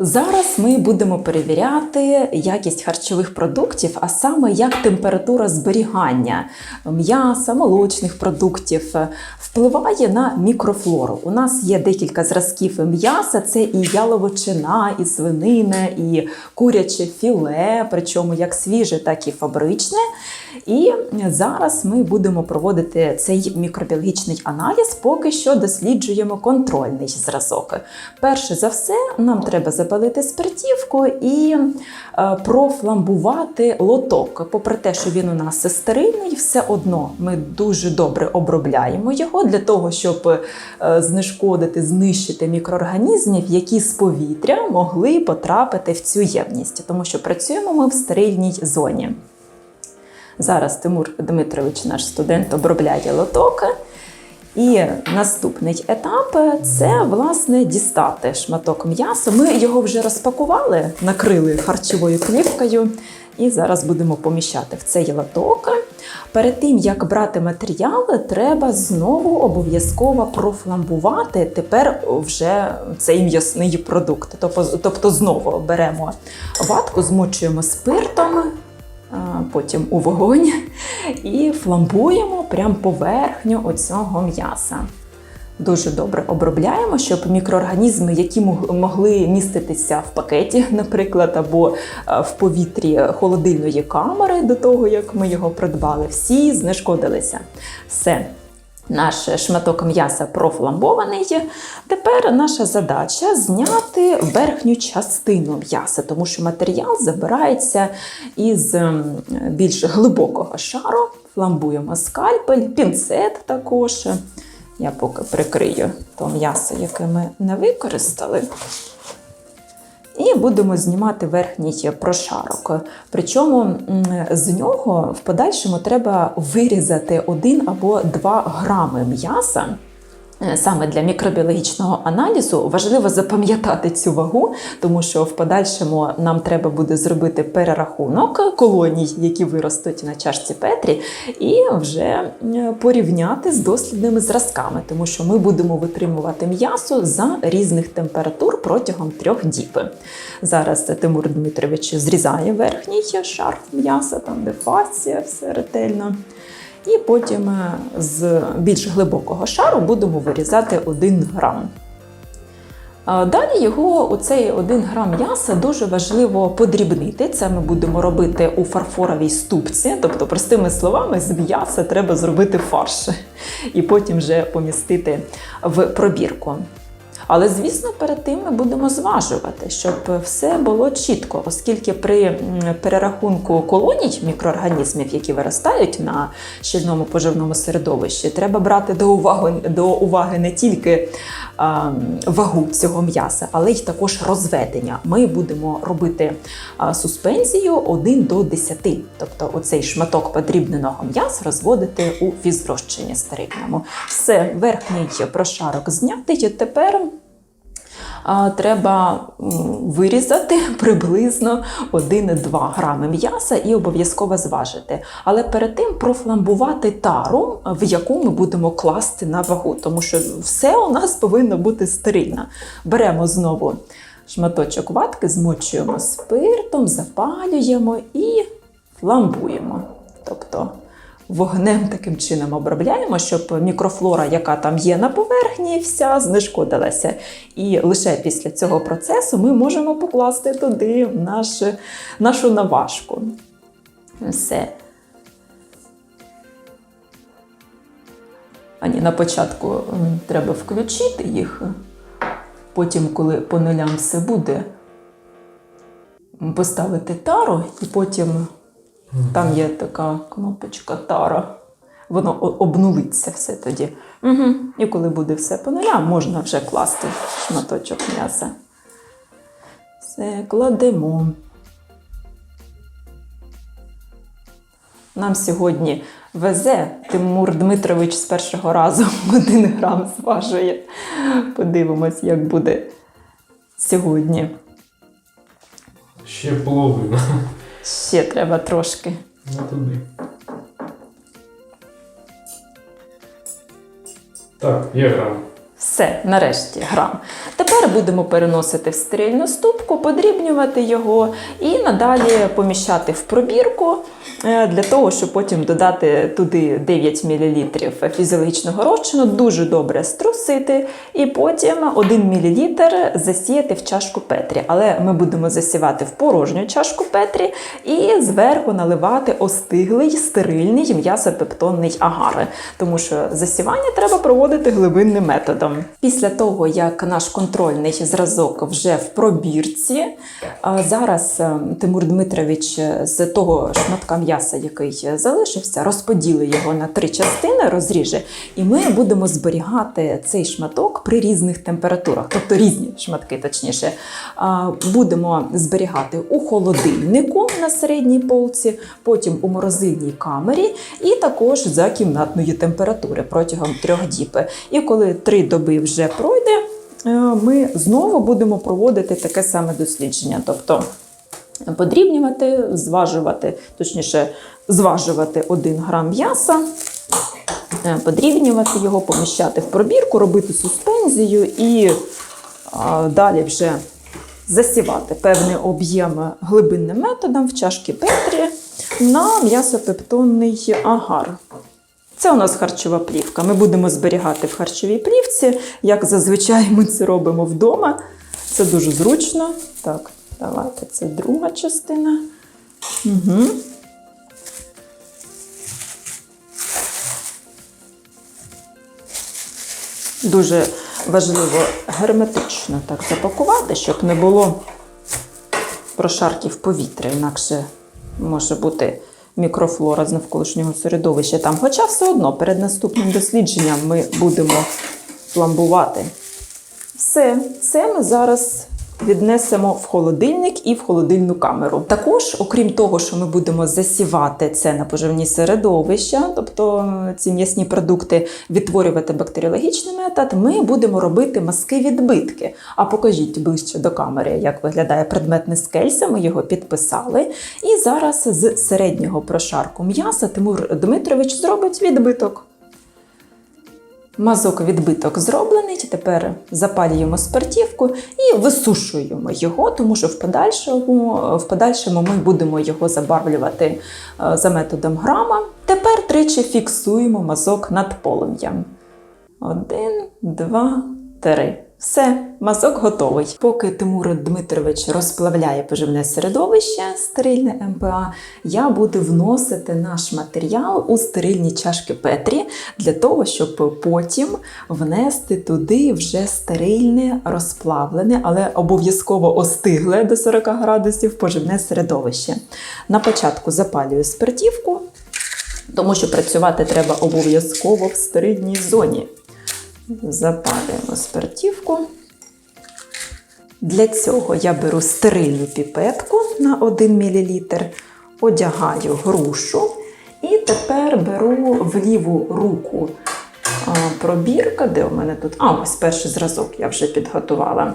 Зараз ми будемо перевіряти якість харчових продуктів, а саме як температура зберігання м'яса, молочних продуктів впливає на мікрофлору. У нас є декілька зразків м'яса: це і яловичина, і свинина, і куряче філе, причому як свіже, так і фабричне. І зараз ми будемо проводити цей мікробіологічний аналіз, поки що досліджуємо контрольний зразок. Перше за все, нам треба запалити спиртівку і е, профламбувати лоток. Попри те, що він у нас стерильний, все одно ми дуже добре обробляємо його для того, щоб е, знешкодити, знищити мікроорганізмів, які з повітря могли потрапити в цю ємність, тому що працюємо ми в стерильній зоні. Зараз Тимур Дмитрович, наш студент, обробляє лоток. І наступний етап це власне дістати шматок м'яса. Ми його вже розпакували, накрили харчовою плівкою, і зараз будемо поміщати в цей лоток. Перед тим як брати матеріал, треба знову обов'язково профламбувати тепер вже цей м'ясний продукт. Тобто, тобто знову беремо ватку, змочуємо спиртом, потім у вогонь і фламбуємо прямо поверхню оцього м'яса. Дуже добре обробляємо, щоб мікроорганізми, які могли міститися в пакеті, наприклад, або е, в повітрі холодильної камери до того, як ми його придбали, всі знешкодилися. Все. Наш шматок м'яса профламбований. Тепер наша задача зняти верхню частину м'яса, тому що матеріал забирається із ем, більш глибокого шару. Фламбуємо скальпель, пінцет також. Я поки прикрию то м'ясо, яке ми не використали. І будемо знімати верхній прошарок. Причому з нього в подальшому треба вирізати один або два грами м'яса. Е, Саме для мікробіологічного аналізу важливо запам'ятати цю вагу, тому що в подальшому нам треба буде зробити перерахунок колоній, які виростуть на чашці Петрі, і вже е, порівняти з дослідними зразками, тому що ми будемо витримувати м'ясо за різних температур протягом трьох діб. Зараз Тимур Дмитрович зрізає верхній шар м'яса, там де фасція, все ретельно. І потім е, з більш глибокого шару будемо вирізати 1 грам. Далі його, оцей 1 грам м'яса, дуже важливо подрібнити. Це ми будемо робити у фарфоровій ступці. Тобто, простими словами, з м'яса треба зробити фарш і потім вже помістити в пробірку. Але, звісно, перед тим ми будемо зважувати, щоб все було чітко, оскільки при перерахунку колоній мікроорганізмів, які виростають на щільному поживному середовищі, треба брати до уваги, до уваги не тільки вагу цього м'яса, але й також розведення. Ми будемо робити суспензію 1 до 10. Тобто оцей шматок подрібненого м'яса розводити у фізрозчині стерильному. Все, верхній прошарок знятий. Тепер треба вирізати приблизно 1-2 грами м'яса і обов'язково зважити. Але перед тим профламбувати тару, в яку ми будемо класти на вагу, тому що все у нас повинно бути стерильно. Беремо знову шматочок ватки, змочуємо спиртом, запалюємо і фламбуємо. Тобто вогнем таким чином обробляємо, щоб мікрофлора, яка там є на поверхні, вся знешкодилася. І лише після цього процесу ми можемо покласти туди наш, нашу наважку. Все. А на початку треба включити їх. Потім, коли по нулям все буде, поставити тару і потім там є така кнопочка тара. Воно обнулиться все тоді. Угу. І коли буде все по нулям, можна вже класти шматочок м'яса. Все, кладемо. Нам сьогодні везе Тимур Дмитрович з першого разу один грам зважує. Подивимось, як буде сьогодні. Ще половина. Ще треба трошки. Ну туди. Так, є грам. Все, нарешті грам. Тепер будемо переносити в стерильну ступку, подрібнювати його і надалі поміщати в пробірку е, для того, щоб потім додати туди 9 мл фізіологічного розчину, дуже добре струсити, і потім 1 мл засіяти в чашку Петрі. Але ми будемо засівати в порожню чашку Петрі і зверху наливати остиглий стерильний м'ясопептонний агар, тому що засівання треба проводити глибинним методом. Після того, як наш контрольний зразок вже в пробірці, зараз е, Тимур Дмитрович з того шматка м'яса, який залишився, розподілить його на три частини, розріже, і ми будемо зберігати цей шматок при різних температурах, тобто різні шматки, точніше, будемо зберігати у холодильнику на середній полці, потім у морозильній камері, і також за кімнатної температури протягом трьох діб. І коли три доби вже пройде, е, ми знову будемо проводити таке саме дослідження. Тобто подрібнювати, зважувати, точніше, зважувати 1 грам м'яса, е, подрібнювати його, поміщати в пробірку, робити суспензію і далі вже засівати певний об'єм глибинним методом в чашки Петрі на м'ясопептонний агар. Це у нас харчова плівка. Ми будемо зберігати в харчовій плівці, як зазвичай ми це робимо вдома. Це дуже зручно. Так, давайте це друга частина. Угу. Дуже важливо герметично так запакувати, щоб не було прошарків повітря, інакше може бути мікрофлора з навколишнього середовища там. Хоча все одно перед наступним дослідженням ми будемо фламбувати. Все, це ми зараз віднесемо в холодильник і в холодильну камеру. Також, окрім того, що ми будемо засівати це на поживні середовища, тобто ці м'ясні продукти відтворювати бактеріологічний метод, ми будемо робити мазки відбитки. А покажіть ближче до камери, як виглядає предмет Нескельса. Ми його підписали. І зараз з середнього прошарку м'яса Тимур Дмитрович зробить відбиток. Мазок відбиток зроблений. Тепер запалюємо спиртівку і висушуємо його, тому що в подальшому, в подальшому ми будемо його забарвлювати е, за методом грама. Тепер тричі фіксуємо мазок над полум'ям. Один, два, три. Все, мазок готовий. Поки Тимур Дмитрович розплавляє поживне середовище, стерильне МПА, я буду вносити наш матеріал у стерильні чашки Петрі для того, щоб потім внести туди вже стерильне, розплавлене, але обов'язково остигле до 40 градусів поживне середовище. На початку запалюю спиртівку, тому що працювати треба обов'язково в стерильній зоні. Запалюємо спиртівку. Для цього я беру стерильну піпетку на 1 мл, одягаю грушу і тепер беру в ліву руку пробірка, де у мене тут. А, ось перший зразок я вже підготувала.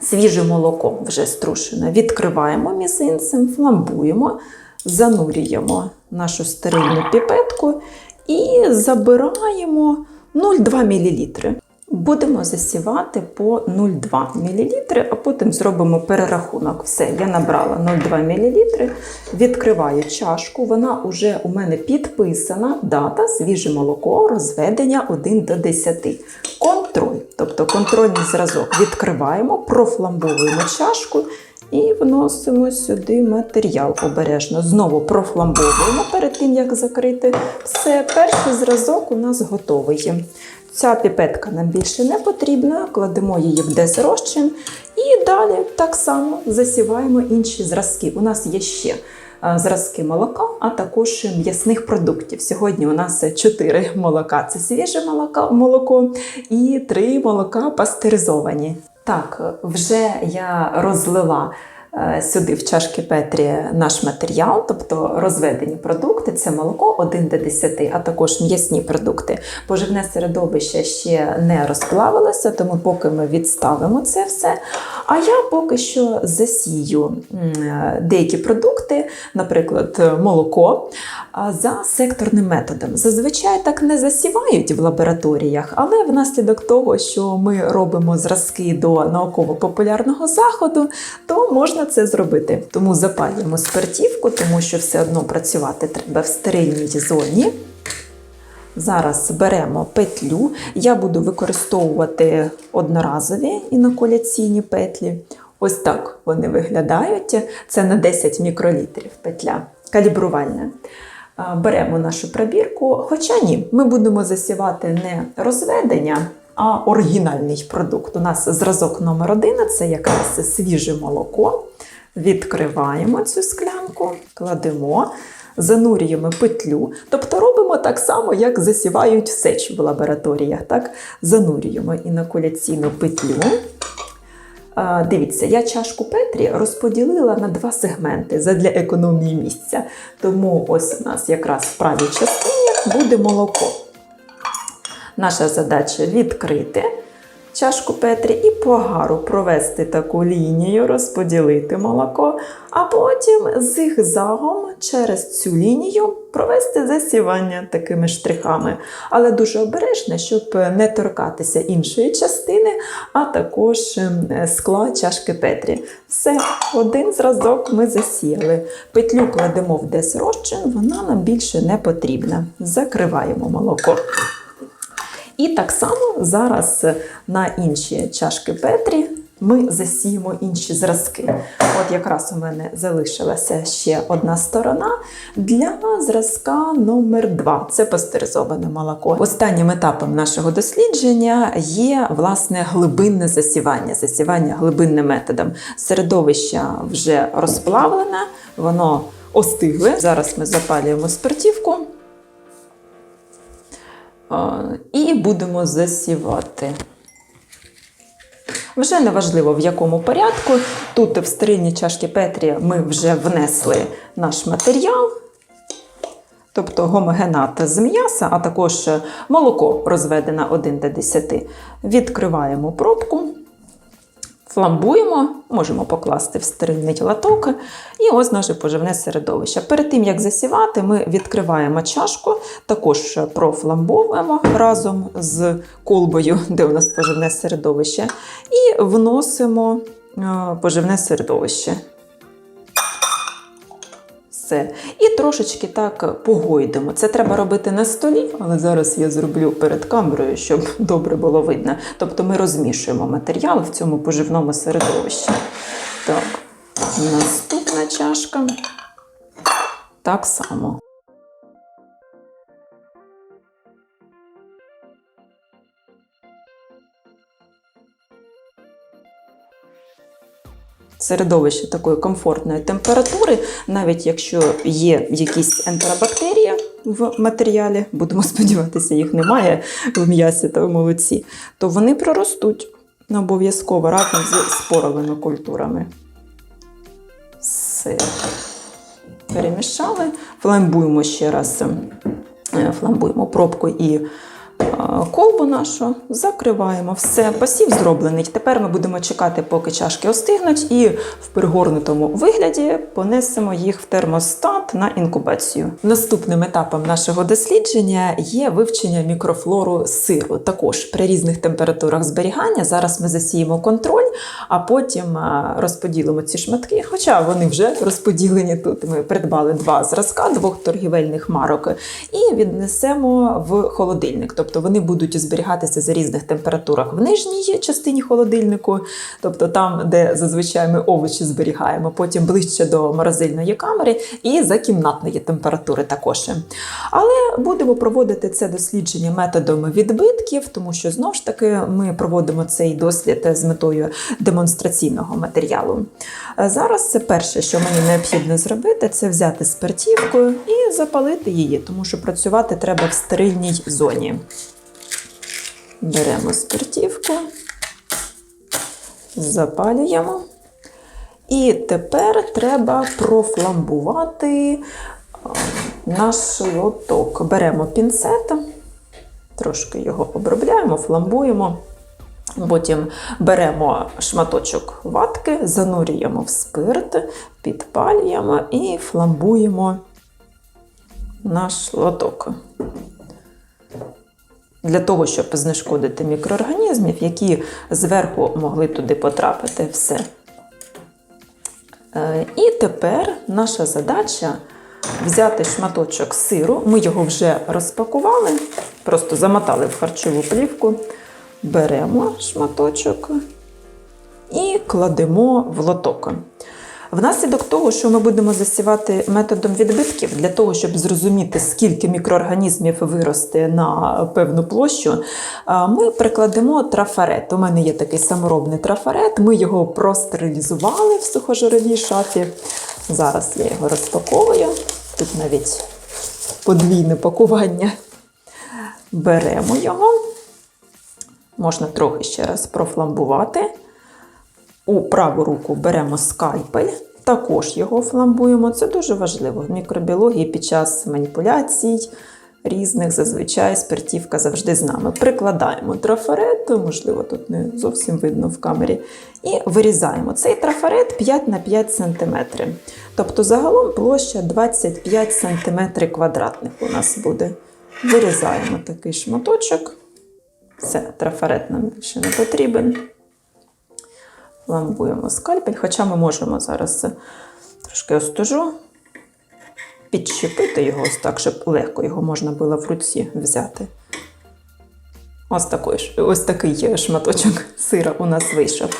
Свіже молоко вже струшене. Відкриваємо мізинцем, фламбуємо, занурюємо нашу стерильну піпетку і забираємо 0,2 мл. Будемо засівати по 0,2 мл, а потім зробимо перерахунок. Все, я набрала 0,2 мл, відкриваю чашку, вона вже у мене підписана, дата, свіже молоко, розведення 1 до 10. Контроль, тобто контрольний зразок відкриваємо, профламбовуємо чашку і вносимо сюди матеріал обережно. Знову профламбовуємо перед тим, як закрити. Все, перший зразок у нас готовий. Ця піпетка нам більше не потрібна, кладемо її в дезрозчин і далі так само засіваємо інші зразки. У нас є ще е, зразки молока, а також м'ясних продуктів. Сьогодні у нас 4 молока це свіже молоко, і 3 молока пастеризовані. Так, вже я розлила е, сюди в чашки Петрі наш матеріал, тобто розведені продукти, це молоко 1 до 10, а також м'ясні продукти. Поживне середовище ще не розплавилося, тому поки ми відставимо це все. А я поки що засію деякі продукти, наприклад, молоко, за секторним методом. Зазвичай так не засівають в лабораторіях, але внаслідок того, що ми робимо зразки до науково-популярного заходу, то можна це зробити. Тому запалюємо спиртівку, тому що все одно працювати треба в стерильній зоні. Зараз беремо петлю. Я буду використовувати одноразові інокуляційні петлі. Ось так вони виглядають. Це на 10 мікролітрів петля калібрувальна. Беремо нашу пробірку. Хоча ні, ми будемо засівати не розведення, а оригінальний продукт. У нас зразок номер один це якраз свіже молоко. Відкриваємо цю склянку, кладемо, занурюємо петлю. Тобто робимо так само, як засівають сеч в лабораторіях. Так? Занурюємо інокуляційну петлю. Дивіться, я чашку Петрі розподілила на два сегменти задля економії місця. Тому ось у нас якраз в правій частині буде молоко. Наша задача відкрити чашку Петрі і по гару провести таку лінію, розподілити молоко, а потім зигзагом через цю лінію провести засівання такими штрихами. Але дуже обережно, щоб не торкатися іншої частини, а також ем, скла чашки Петрі. Все, один зразок ми засіяли. Петлю кладемо в десь розчин, вона нам більше не потрібна. Закриваємо молоко. І так само зараз на інші чашки Петрі ми засіємо інші зразки. От якраз у мене залишилася ще одна сторона для зразка номер 2 Це пастеризоване молоко. Останнім етапом нашого дослідження є власне глибинне засівання, засівання глибинним методом. Середовище вже розплавлене, воно остигле. Зараз ми запалюємо спиртівку. І будемо засівати. Вже не важливо в якому порядку. Тут в стерильні чашки Петрі ми вже внесли наш матеріал, тобто гомогенат з м'яса, а також молоко розведене 1 до 10. Відкриваємо пробку, фламбуємо, можемо покласти в стерильний латок. І ось наше поживне середовище. Перед тим, як засівати, ми відкриваємо чашку, також профламбовуємо разом з колбою, де у нас поживне середовище, і вносимо е, поживне середовище. Все. І трошечки так погойдемо. Це треба робити на столі, але зараз я зроблю перед камерою, щоб добре було видно. Тобто ми розмішуємо матеріал в цьому поживному середовищі. Так, наступна чашка. Так само. Середовище такої комфортної температури, навіть якщо є якісь ентеробактерії в матеріалі, будемо сподіватися, їх немає в м'ясі та в молоці, то вони проростуть обов'язково разом з споровими культурами. Все. Перемішали, фламбуємо ще раз, е, фламбуємо пробку і колбу нашу, закриваємо. Все, посів зроблений. Тепер ми будемо чекати, поки чашки остигнуть, і в пригорнутому вигляді понесемо їх в термостат на інкубацію. Наступним етапом нашого дослідження є вивчення мікрофлору сиру. Також при різних температурах зберігання. Зараз ми засіємо контроль, а потім розподілимо ці шматки. Хоча вони вже розподілені тут. Ми придбали два зразка, двох торгівельних марок, і віднесемо в холодильник. Тобто вони будуть зберігатися за різних температурах в нижній частині холодильнику, тобто там, де зазвичай ми овочі зберігаємо, потім ближче до морозильної камери і за кімнатної температури також. Але будемо проводити це дослідження методом відбитків, тому що знову ж таки ми проводимо цей дослід з метою демонстраційного матеріалу. Зараз це перше, що мені необхідно зробити, це взяти спиртівку і запалити її, тому що працювати треба в стерильній зоні. Беремо спиртівку, запалюємо. І тепер треба профламбувати наш лоток. Беремо пінцет, трошки його обробляємо, фламбуємо. Потім беремо шматочок ватки, занурюємо в спирт, підпалюємо і фламбуємо наш лоток. Для того, щоб знешкодити мікроорганізмів, які зверху могли туди потрапити все. Е, І тепер наша задача взяти шматочок сиру. Ми його вже розпакували, просто замотали в харчову плівку. Беремо шматочок і кладемо в лоток. Внаслідок того, що ми будемо засівати методом відбитків, для того, щоб зрозуміти, скільки мікроорганізмів виросте на певну площу, ми прикладемо трафарет. У мене є такий саморобний трафарет. Ми його простерилізували в сухожировій шафі. Зараз я його розпаковую. Тут навіть подвійне пакування. Беремо його. Можна трохи ще раз профламбувати. У праву руку беремо скальпель, також його фламбуємо. Це дуже важливо в мікробіології під час маніпуляцій різних, зазвичай спиртівка завжди з нами. Прикладаємо трафарет, можливо, тут не зовсім видно в камері, і вирізаємо. Цей трафарет 5 на 5 см. Тобто загалом площа 25 см квадратних у нас буде. Вирізаємо такий шматочок. Все, трафарет нам більше не потрібен. Ламбуємо скальпель, хоча ми можемо зараз трошки остужу, підщепити його ось так, щоб легко його можна було в руці взяти. Ось такий, ось такий шматочок сира у нас вийшов.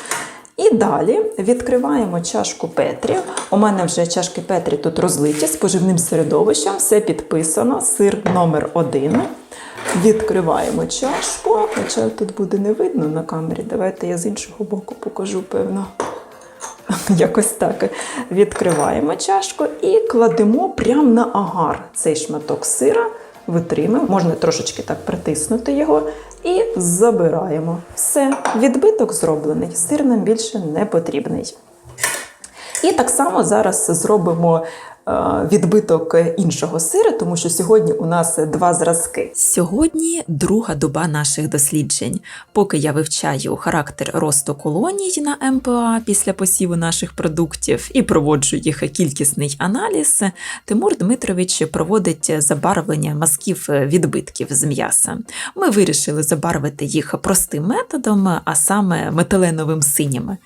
І далі відкриваємо чашку Петрі. У мене вже чашки Петрі тут розлиті з поживним середовищем, все підписано, сир номер один. Відкриваємо чашку, хоча тут буде не видно на камері. Давайте я з іншого боку покажу, певно. Якось так. Відкриваємо чашку і кладемо прямо на агар цей шматок сира. Витримуємо, можна трошечки так притиснути його і забираємо. Все, відбиток зроблений. Сир нам більше не потрібний. І так само зараз зробимо відбиток іншого сира, тому що сьогодні у нас два зразки. Сьогодні друга доба наших досліджень. Поки я вивчаю характер росту колоній на МПА після посіву наших продуктів і проводжу їх кількісний аналіз, Тимур Дмитрович проводить забарвлення мазків відбитків з м'яса. Ми вирішили забарвити їх простим методом, а саме метиленовим синім.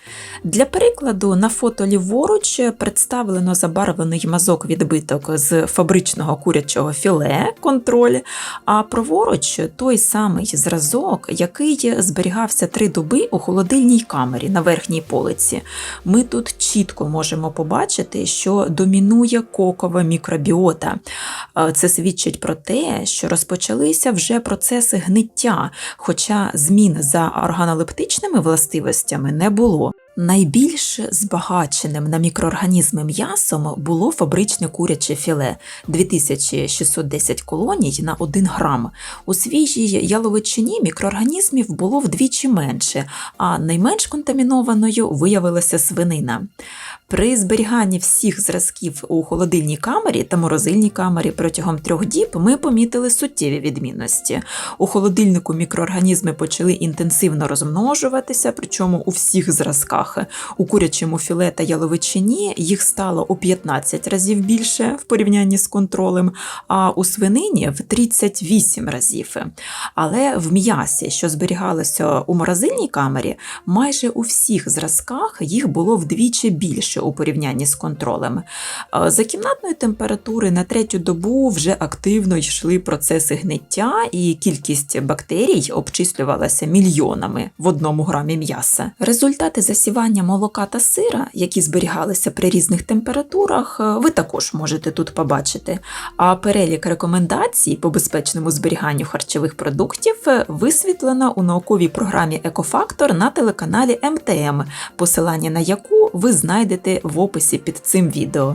Для прикладу, на фото ліворуч представлено забарвлений мазок відбиток з фабричного курячого філе контроль, а праворуч той самий зразок, який зберігався три доби у холодильній камері на верхній полиці. Ми тут чітко можемо побачити, що домінує кокова мікробіота. Це свідчить про те, що розпочалися вже процеси гниття, хоча змін за органолептичними властивостями не було. Найбільш збагаченим на мікроорганізми м'ясом було фабричне куряче філе 2610 колоній на 1 грам. У свіжій яловичині мікроорганізмів було вдвічі менше, а найменш контамінованою виявилася свинина. При зберіганні всіх зразків у холодильній камері та морозильній камері протягом трьох діб ми помітили суттєві відмінності. У холодильнику мікроорганізми почали інтенсивно розмножуватися, причому у всіх зразках. У курячому філе та яловичині їх стало у 15 разів більше в порівнянні з контролем, а у свинині в 38 разів. Але в м'ясі, що зберігалося у морозильній камері, майже у всіх зразках їх було вдвічі більше у порівнянні з контролем. Е, За кімнатної температури на третю добу вже активно йшли процеси гниття, і кількість бактерій обчислювалася мільйонами в одному грамі м'яса. Результати засівання молока та сира, які зберігалися при різних температурах, е, ви також можете тут побачити. А перелік рекомендацій по безпечному зберіганню харчових продуктів е, висвітлено у науковій програмі Екофактор на телеканалі МТМ, посилання на яку ви знайдете в описі під цим відео.